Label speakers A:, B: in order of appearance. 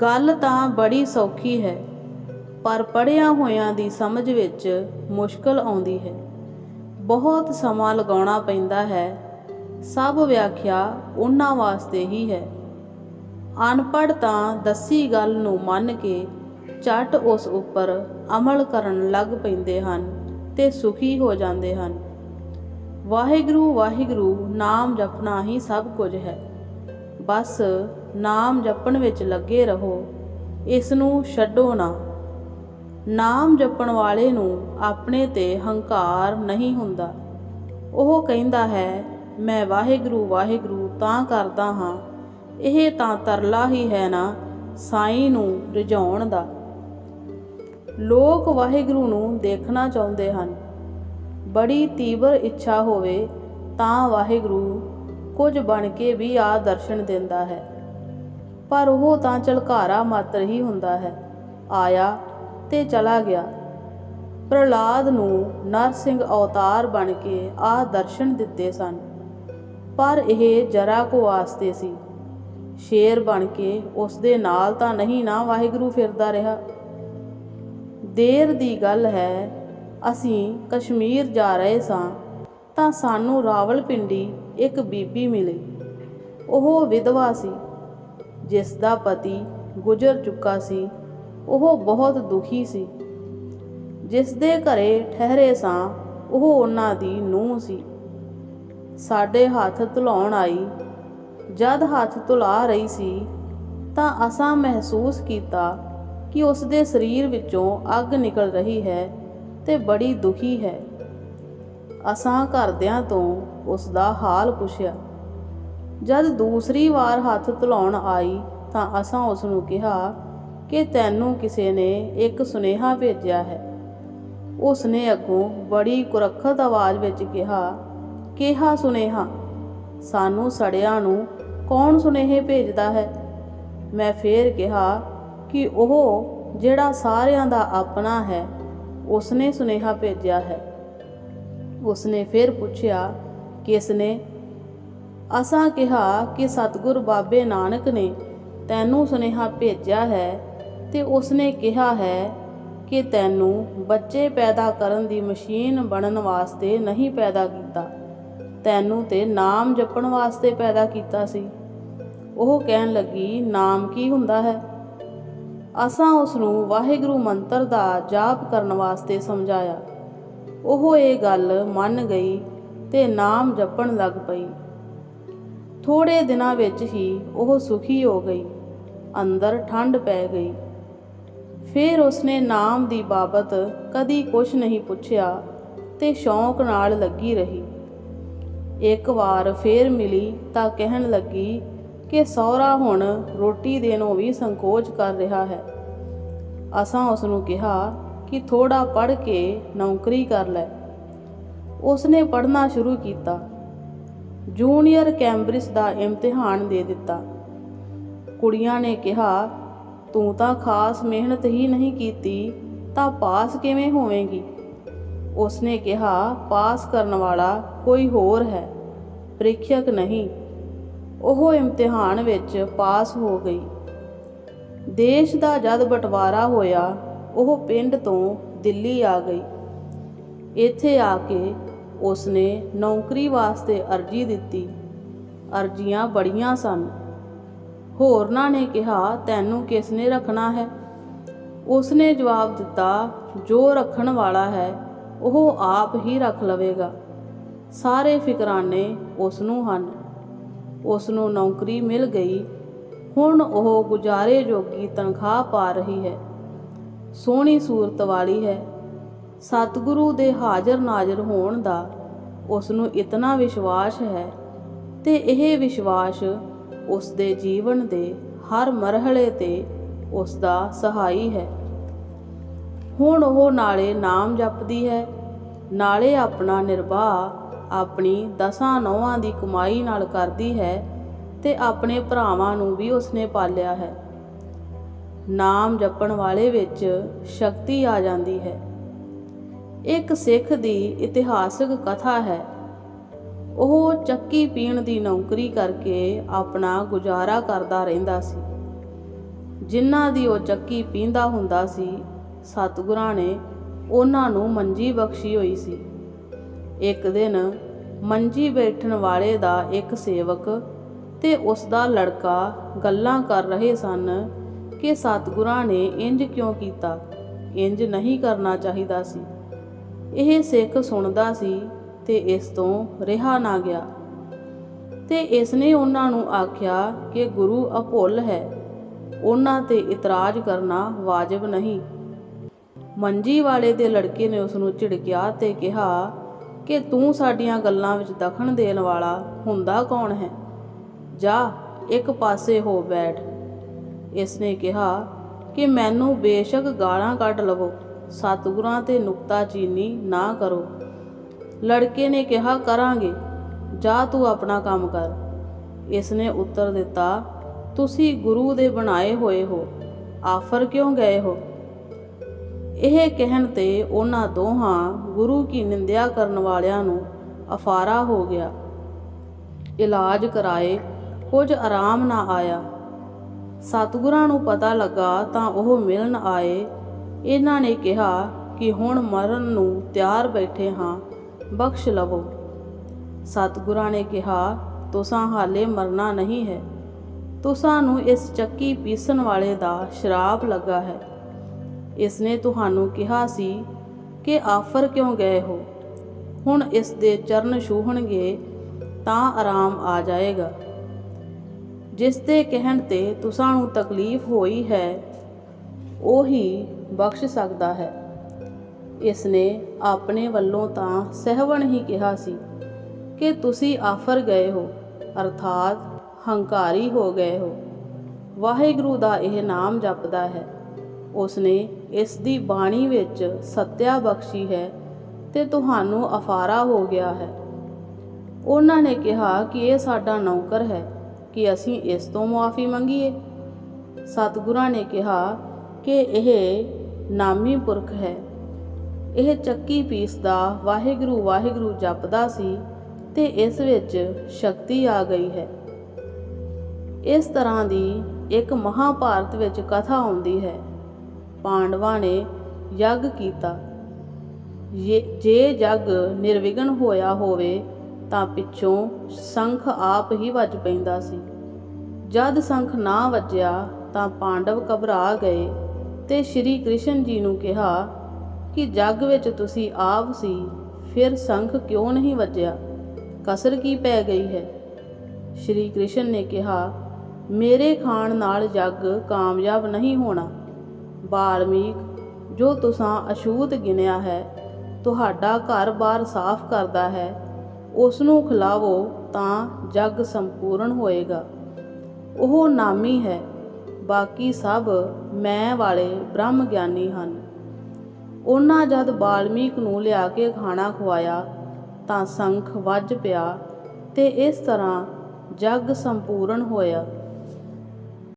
A: ਗੱਲ ਤਾਂ ਬੜੀ ਸੌਖੀ ਹੈ, ਪਰ ਪੜ੍ਹਿਆਂ ਹੋਇਆਂ ਦੀ ਸਮਝ ਵਿੱਚ ਮੁਸ਼ਕਲ ਆਉਂਦੀ ਹੈ। ਬਹੁਤ ਸਮਾਂ ਲਗਾਉਣਾ ਪੈਂਦਾ ਹੈ, ਸਭ ਵਿਆਖਿਆ ਉਹਨਾਂ ਵਾਸਤੇ ਹੀ ਹੈ। ਅਨਪੜ੍ਹ ਤਾਂ ਦੱਸੀ ਗੱਲ ਨੂੰ ਮੰਨ ਕੇ ਝਟ ਉਸ ਉੱਪਰ ਅਮਲ ਕਰਨ ਲੱਗ ਪੈਂਦੇ ਹਨ ਤੇ ਸੁਖੀ ਹੋ ਜਾਂਦੇ ਹਨ। ਵਾਹਿਗੁਰੂ ਵਾਹਿਗੁਰੂ, ਨਾਮ ਜਪਣਾ ਹੀ ਸਭ ਕੁਝ ਹੈ। ਬਸ ਨਾਮ ਜਪਣ ਵਿੱਚ ਲੱਗੇ ਰਹੋ, ਇਸ ਨੂੰ ਛੱਡੋ ਨਾ। ਨਾਮ ਜਪਣ ਵਾਲੇ ਨੂੰ ਆਪਣੇ ਤੇ ਹੰਕਾਰ ਨਹੀਂ ਹੁੰਦਾ। ਉਹ ਕਹਿੰਦਾ ਹੈ, ਮੈਂ ਵਾਹਿਗੁਰੂ ਵਾਹਿਗੁਰੂ, ਤਾਂ ਕਰਦਾ ਹਾਂ। ਇਹ ਤਾਂ ਤਰਲਾ ਹੀ ਹੈ ਨਾ, ਸਾਈਂ ਨੂੰ ਰਿਝਾਉਣ ਦਾ। ਲੋਕ ਵਾਹਿਗੁਰੂ ਨੂੰ ਦੇਖਣਾ ਚਾਹੁੰਦੇ ਹਨ। ਬੜੀ ਤੀਬਰ ਇੱਛਾ ਹੋਵੇ ਤਾਂ ਵਾਹਿਗੁਰੂ ਕੁਝ ਬਣ ਕੇ ਵੀ ਆ ਦਰਸ਼ਨ ਦਿੰਦਾ ਹੈ। ਪਰ ਉਹ ਤਾਂ ਝਲਕਾਰਾ ਮਾਤਰ ਹੀ ਹੁੰਦਾ ਹੈ। ਆਇਆ ਤੇ ਚਲਾ ਗਿਆ। ਪ੍ਰਹਲਾਦ ਨੂੰ ਨਰਸਿੰਘ ਅਵਤਾਰ ਬਣ ਕੇ ਆ ਦਰਸ਼ਨ ਦਿੱਤੇ ਸਨ। ਪਰ ਇਹ ਜਰਾ ਕੋ ਵਾਸਤੇ ਸੀ। ਸ਼ੇਰ ਬਣ ਕੇ ਉਸ ਦੇ ਨਾਲ ਤਾਂ ਨਹੀਂ ਨਾ ਵਾਹਿਗੁਰੂ ਫਿਰਦਾ ਰਿਹਾ। ਦੇਰ ਦੀ ਗੱਲ ਹੈ, ਅਸੀਂ ਕਸ਼ਮੀਰ ਜਾ ਰਹੇ ਸਾਂ, ਤਾਂ ਸਾਨੂੰ ਰਾਵਲਪਿੰਡੀ ਇੱਕ ਬੀਬੀ ਮਿਲੀ। ਉਹ ਵਿਧਵਾ ਸੀ। ਜਿਸ ਦਾ ਪਤੀ ਗੁਜ਼ਰ ਚੁੱਕਾ ਸੀ, ਉਹ ਬਹੁਤ ਦੁਖੀ ਸੀ। ਜਿਸ ਦੇ ਘਰੇ ਠਹਿਰੇ ਸਾਂ, ਉਹ ਉਹਨਾਂ ਦੀ ਨੂੰਹ ਸੀ। ਸਾਡੇ ਹੱਥ ਧੁਲਾਉਣ ਆਈ। ਜਦ ਹੱਥ ਧੁਲਾ ਰਹੀ ਸੀ, ਤਾਂ ਅਸਾਂ ਮਹਿਸੂਸ ਕੀਤਾ ਕਿ ਉਸ ਦੇ ਸਰੀਰ ਵਿੱਚੋਂ ਅੱਗ ਨਿਕਲ ਰਹੀ ਹੈ ਤੇ ਬੜੀ ਦੁਖੀ ਹੈ। ਅਸਾਂ ਘਰਦਿਆਂ ਤੋਂ ਉਸ ਦਾ ਹਾਲ ਪੁੱਛਿਆ। ਜਦ ਦੂਸਰੀ ਵਾਰ ਹੱਥ ਧੁਲਾਉਣ ਆਈ ਤਾਂ ਅਸਾਂ ਉਸ ਨੂੰ ਕਿਹਾ ਕਿ ਤੈਨੂੰ ਕਿਸੇ ਨੇ ਇੱਕ ਸੁਨੇਹਾ ਭੇਜਿਆ ਹੈ। ਉਸ ਨੇ ਅੱਗੋਂ ਬੜੀ ਕੁਰੱਖਤ ਆਵਾਜ਼ ਵਿੱਚ ਕਿਹਾ ਕਿਹਾ ਸੁਨੇਹਾ? ਸਾਨੂੰ ਸੜਿਆਂ ਨੂੰ ਕੌਣ ਸੁਨੇਹੇ ਭੇਜਦਾ ਹੈ? ਮੈਂ ਫੇਰ ਕਿਹਾ ਕਿ ਉਹ ਜਿਹੜਾ ਸਾਰਿਆਂ ਦਾ ਆਪਣਾ ਹੈ, ਉਸਨੇ ਸੁਨੇਹਾ ਭੇਜਿਆ ਹੈ। ਉਸਨੇ ਫਿਰ ਪੁੱਛਿਆ ਕਿਸ ਨੇ ਅਸਾਂ ਕਿਹਾ ਕਿ ਸਤਿਗੁਰ ਬਾਬੇ ਨਾਨਕ ਨੇ ਤੈਨੂੰ ਸੁਨੇਹਾ ਭੇਜਿਆ ਹੈ ਤੇ ਉਸਨੇ ਕਿਹਾ ਹੈ ਕਿ ਤੈਨੂੰ ਬੱਚੇ ਪੈਦਾ ਕਰਨ ਦੀ ਮਸ਼ੀਨ ਬਣਨ ਵਾਸਤੇ ਨਹੀਂ ਪੈਦਾ ਕੀਤਾ। ਤੈਨੂੰ ਤੇ ਨਾਮ ਜਪਣ ਵਾਸਤੇ ਪੈਦਾ ਕੀਤਾ ਸੀ। ਉਹ ਕਹਿਣ ਲੱਗੀ, ਨਾਮ ਕੀ ਹੁੰਦਾ ਹੈ? ਅਸਾਂ ਉਸ ਨੂੰ ਵਾਹਿਗੁਰੂ ਮੰਤਰ ਦਾ ਜਾਪ ਕਰਨ ਵਾਸਤੇ ਸਮਝਾਇਆ। ਉਹ ਇਹ ਗੱਲ ਮੰਨ ਗਈ ਤੇ ਨਾਮ ਜਪਣ ਲੱਗ ਪਈ। ਥੋੜੇ ਦਿਨਾਂ ਵਿੱਚ ਹੀ ਉਹ ਸੁਖੀ ਹੋ ਗਈ। ਅੰਦਰ ਠੰਡ ਪੈ ਗਈ। ਫਿਰ ਉਸਨੇ ਨਾਮ ਦੀ ਬਾਬਤ ਕਦੀ ਕੁਝ ਨਹੀਂ ਪੁੱਛਿਆ ਤੇ ਸ਼ੌਂਕ ਨਾਲ ਲੱਗੀ ਰਹੀ। ਇੱਕ ਵਾਰ ਫੇਰ ਮਿਲੀ ਤਾਂ ਕਹਿਣ ਲੱਗੀ ਕਿ ਸਹੁਰਾ ਹੁਣ ਰੋਟੀ ਦੇਣੋਂ ਵੀ ਸੰਕੋਚ ਕਰ ਰਿਹਾ ਹੈ। ਅਸਾਂ ਉਸ ਨੂੰ ਕਿਹਾ ਕਿ ਥੋੜਾ ਪੜ੍ਹ ਕੇ ਨੌਕਰੀ ਕਰ ਲੈ। ਉਸਨੇ ਪੜ੍ਹਨਾ ਸ਼ੁਰੂ ਕੀਤਾ। ਜੂਨੀਅਰ ਕੈਂਬਰਿਜ ਦਾ ਇਮਤਿਹਾਨ ਦੇ ਦਿੱਤਾ। ਕੁੜੀਆਂ ਨੇ ਕਿਹਾ, ਤੂੰ ਤਾਂ ਖਾਸ ਮਿਹਨਤ ਹੀ ਨਹੀਂ ਕੀਤੀ, ਤਾਂ ਪਾਸ ਕਿਵੇਂ ਹੋਵੇਂਗੀ? ਉਸਨੇ ਕਿਹਾ, ਪਾਸ ਕਰਨ ਵਾਲਾ ਕੋਈ ਹੋਰ ਹੈ, ਪ੍ਰੀਖਿਅਕ ਨਹੀਂ। ਉਹ ਇਮਤਿਹਾਨ ਵਿੱਚ ਪਾਸ ਹੋ ਗਈ। ਦੇਸ਼ ਦਾ ਜਦ ਬਟਵਾਰਾ ਹੋਇਆ, ਉਹ ਪਿੰਡ ਤੋਂ ਦਿੱਲੀ ਆ ਗਈ। ਇੱਥੇ ਆ ਕੇ ਉਸਨੇ ਨੌਕਰੀ ਵਾਸਤੇ ਅਰਜ਼ੀ ਦਿੱਤੀ। ਅਰਜ਼ੀਆਂ ਬੜੀਆਂ ਸਨ। ਹੋਰਨਾਂ ਨੇ ਕਿਹਾ, ਤੈਨੂੰ ਕਿਸ ਨੇ ਰੱਖਣਾ ਹੈ? ਉਸਨੇ ਜਵਾਬ ਦਿੱਤਾ, ਜੋ ਰੱਖਣ ਵਾਲਾ ਹੈ, ਉਹ ਆਪ ਹੀ ਰੱਖ ਲਵੇਗਾ। ਸਾਰੇ ਫਿਕਰਾਨੇ ਉਸ ਨੂੰ ਹਨ। ਉਸ ਨੂੰ ਨੌਕਰੀ ਮਿਲ ਗਈ। ਹੁਣ ਉਹ ਗੁਜ਼ਾਰੇ ਜੋਗੀ ਤਨਖਾਹ ਪਾ ਰਹੀ ਹੈ। ਸੋਹਣੀ ਸੂਰਤ ਵਾਲੀ ਹੈ। ਸਤਿਗੁਰੂ ਦੇ ਹਾਜ਼ਰ ਨਾਜ਼ਰ ਹੋਣ ਦਾ ਉਸ ਨੂੰ ਇਤਨਾ ਵਿਸ਼ਵਾਸ ਹੈ ਤੇ ਇਹ ਵਿਸ਼ਵਾਸ ਉਸ ਦੇ ਜੀਵਨ ਦੇ ਹਰ ਮਰਹਲੇ ਤੇ ਉਸ ਦਾ ਸਹਾਈ ਹੈ। ਹੁਣ ਉਹ ਨਾਲੇ ਨਾਮ ਜਪਦੀ ਹੈ, ਨਾਲੇ ਆਪਣਾ ਨਿਰਵਾਹ ਆਪਣੀ ਦਸਾਂ ਨੌਵਾਂ ਦੀ ਕਮਾਈ ਨਾਲ ਕਰਦੀ ਹੈ ਤੇ ਆਪਣੇ ਭਰਾਵਾਂ ਨੂੰ ਵੀ ਉਸਨੇ ਪਾਲਿਆ ਹੈ। ਨਾਮ ਜਪਣ ਵਾਲੇ ਵਿੱਚ ਸ਼ਕਤੀ ਆ ਜਾਂਦੀ ਹੈ। ਇੱਕ ਸਿੱਖ ਦੀ ਇਤਿਹਾਸਕ ਕਥਾ ਹੈ। ਉਹ ਚੱਕੀ ਪੀਣ ਦੀ ਨੌਕਰੀ ਕਰਕੇ ਆਪਣਾ ਗੁਜ਼ਾਰਾ ਕਰਦਾ ਰਹਿੰਦਾ ਸੀ। ਜਿਨ੍ਹਾਂ ਦੀ ਉਹ ਚੱਕੀ ਪੀਂਦਾ ਹੁੰਦਾ ਸੀ, ਸਤਿਗੁਰਾਂ ਨੇ ਉਹਨਾਂ ਨੂੰ ਮੰਜੀ ਬਖਸ਼ੀ ਹੋਈ ਸੀ। ਇੱਕ ਦਿਨ ਮੰਜੀ ਬੈਠਣ ਵਾਲੇ ਦਾ ਇੱਕ ਸੇਵਕ ਤੇ ਉਸ ਦਾ ਲੜਕਾ ਗੱਲਾਂ ਕਰ ਰਹੇ ਸਨ ਕਿ ਸਤਿਗੁਰਾਂ ਨੇ ਇੰਜ ਕਿਉਂ ਕੀਤਾ, ਇੰਜ ਨਹੀਂ ਕਰਨਾ ਚਾਹੀਦਾ ਸੀ। ਇਹ ਸਿੱਖ ਸੁਣਦਾ ਸੀ ਤੇ ਇਸ ਤੋਂ ਰਿਹਾ ਨਾ ਗਿਆ। ਤੇ ਇਸ ਨੇ ਉਹਨਾਂ ਨੂੰ ਆਖਿਆ ਕਿ ਗੁਰੂ ਅਭੁੱਲ ਹੈ। ਉਹਨਾਂ ਤੇ ਇਤਰਾਜ਼ ਕਰਨਾ ਵਾਜਬ ਨਹੀਂ। ਮੰਜੀ ਵਾਲੇ ਦੇ ਲੜਕੇ ਨੇ ਉਸ ਨੂੰ ਝਿੜਕਿਆ ਤੇ ਕਿਹਾ ਕਿ ਤੂੰ ਸਾਡੀਆਂ ਗੱਲਾਂ ਵਿੱਚ ਦਖਣ ਦੇਣ ਵਾਲਾ ਹੁੰਦਾ ਕੌਣ ਹੈ? ਜਾ, ਇੱਕ ਪਾਸੇ ਹੋ ਬੈਠ। ਇਸ ਨੇ ਕਿਹਾ ਕਿ ਮੈਨੂੰ ਬੇਸ਼ੱਕ ਗਾਲਾਂ ਕੱਢ ਲਵੋ। ਸਤਿਗੁਰਾਂ ਤੇ ਨੁਕਤਾਚੀਨੀ ਨਾ ਕਰੋ। ਲੜਕੇ ਨੇ ਕਿਹਾ, ਕਰਾਂਗੇ। ਜਾ ਤੂੰ ਆਪਣਾ ਕੰਮ ਕਰ। ਇਸ ਨੇ ਉੱਤਰ ਦਿੱਤਾ, ਤੁਸੀਂ ਗੁਰੂ ਦੇ ਬਣਾਏ ਹੋਏ ਹੋ। ਆਫਰ ਕਿਉਂ ਗਏ ਹੋ? ਇਹ ਕਹਿਣ ਤੇ ਉਹਨਾਂ ਦੋਹਾਂ ਗੁਰੂ ਕੀ ਨਿੰਦਿਆ ਕਰਨ ਵਾਲਿਆਂ ਨੂੰ ਅਫਾਰਾ ਹੋ ਗਿਆ। ਇਲਾਜ ਕਰਾਏ, ਕੁਝ ਆਰਾਮ ਨਾ ਆਇਆ। ਸਤਿਗੁਰਾਂ ਨੂੰ ਪਤਾ ਲੱਗਾ ਤਾਂ ਉਹ ਮਿਲਣ ਆਏ ਇਹਨਾਂ ਨੇ ਕਿਹਾ ਕਿ ਹੁਣ ਮਰਨ ਨੂੰ ਤਿਆਰ ਬੈਠੇ ਹਾਂ, ਬਖਸ਼ ਲਵੋ। ਸਤਿਗੁਰਾਂ ਨੇ ਕਿਹਾ, ਤੁਸਾਂ ਹਾਲੇ ਮਰਨਾ ਨਹੀਂ ਹੈ। ਤੁਸਾਂ ਨੂੰ ਇਸ ਚੱਕੀ ਪੀਸਣ ਵਾਲੇ ਦਾ ਸ਼ਰਾਪ ਲੱਗਾ ਹੈ। ਇਸ ਨੇ ਤੁਹਾਨੂੰ ਕਿਹਾ ਸੀ ਕਿ ਆਫਰ ਕਿਉਂ ਗਏ ਹੋ? ਹੁਣ ਇਸ ਦੇ ਚਰਨ ਛੂਹਣਗੇ ਤਾਂ ਆਰਾਮ ਆ ਜਾਏਗਾ। ਜਿਸ ਦੇ ਕਹਿਣ ਤੇ ਤੁਸਾਂ ਨੂੰ ਤਕਲੀਫ ਹੋਈ ਹੈ, ਉਹੀ ਬਖਸ਼ ਸਕਦਾ ਹੈ। ਇਸ ਨੇ ਆਪਣੇ ਵੱਲੋਂ ਤਾਂ ਸਹਿਵਣ ਹੀ ਕਿਹਾ ਸੀ ਕਿ ਤੁਸੀਂ ਆਫਰ ਗਏ ਹੋ, ਅਰਥਾਤ ਹੰਕਾਰੀ ਹੋ ਗਏ ਹੋ। ਵਾਹਿਗੁਰੂ ਦਾ ਇਹ ਨਾਮ ਜਪਦਾ ਹੈ। ਉਸ ਨੇ ਇਸ ਦੀ ਬਾਣੀ ਵਿੱਚ ਸੱਤਿਆ ਬਖਸ਼ੀ ਹੈ ਤੇ ਤੁਹਾਨੂੰ ਅਫਾਰਾ ਹੋ ਗਿਆ ਹੈ। ਉਹਨਾਂ ਨੇ ਕਿਹਾ ਕਿ ਇਹ ਸਾਡਾ ਨੌਕਰ ਹੈ ਕਿ ਅਸੀਂ ਇਸ ਤੋਂ ਮੁਆਫੀ ਮੰਗੀਏ। ਸਤਿਗੁਰਾਂ ਨੇ ਕਿਹਾ ਕਿ ਇਹ ਨਾਮੀ ਪੁਰਖ ਹੈ। ਇਹ ਚੱਕੀ ਪੀਸਦਾ ਵਾਹਿਗੁਰੂ ਵਾਹਿਗੁਰੂ ਜਪਦਾ ਸੀ ਤੇ ਇਸ ਵਿੱਚ ਸ਼ਕਤੀ ਆ ਗਈ ਹੈ। ਇਸ ਤਰ੍ਹਾਂ ਦੀ ਇੱਕ ਮਹਾਭਾਰਤ ਵਿੱਚ ਕਥਾ ਆਉਂਦੀ ਹੈ। ਪਾਂਡਵਾਂ ਨੇ ਯੱਗ ਕੀਤਾ। ਜੇ- ਜੇ ਯੱਗ ਨਿਰਵਿਘਨ ਹੋਇਆ ਹੋਵੇ ਤਾਂ ਪਿੱਛੋਂ ਸੰਖ ਆਪ ਹੀ ਵੱਜ ਪੈਂਦਾ ਸੀ। ਜਦ ਸੰਖ ਨਾ ਵੱਜਿਆ ਤਾਂ ਪਾਂਡਵ ਘਬਰਾ ਗਏ ਤੇ ਸ਼੍ਰੀ ਕ੍ਰਿਸ਼ਨ ਜੀ ਨੂੰ ਕਿਹਾ ਕਿ ਜੱਗ ਵਿੱਚ ਤੁਸੀਂ ਆਪ ਸੀ, ਫਿਰ ਸੰਖ ਕਿਉਂ ਨਹੀਂ ਵੱਜਿਆ? ਕਸਰ ਕੀ ਪੈ ਗਈ ਹੈ? ਸ਼੍ਰੀ ਕ੍ਰਿਸ਼ਨ ਨੇ ਕਿਹਾ, ਮੇਰੇ ਖਾਣ ਨਾਲ ਜੱਗ ਕਾਮਯਾਬ ਨਹੀਂ ਹੋਣਾ। ਬਾਲਮੀਕ, ਜੋ ਤੁਸਾਂ ਅਛੂਤ ਗਿਣਿਆ ਹੈ, ਤੁਹਾਡਾ ਘਰ-ਬਾਰ ਸਾਫ਼ ਕਰਦਾ ਹੈ ਉਸ ਨੂੰ ਖਿਲਾਵੋ ਤਾਂ ਜੱਗ ਸੰਪੂਰਨ ਹੋਏਗਾ। ਉਹ ਨਾਮੀ ਹੈ। ਬਾਕੀ ਸਭ ਮੈਂ ਵਾਲੇ ਬ੍ਰਹਮ ਗਿਆਨੀ ਹਨ। ਉਹਨਾਂ ਜਦ ਬਾਲਮੀਕ ਨੂੰ ਲਿਆ ਕੇ ਖਾਣਾ ਖਵਾਇਆ ਤਾਂ ਸੰਖ ਵੱਜ ਪਿਆ ਤੇ ਇਸ ਤਰ੍ਹਾਂ ਜਗ ਸੰਪੂਰਨ ਹੋਇਆ।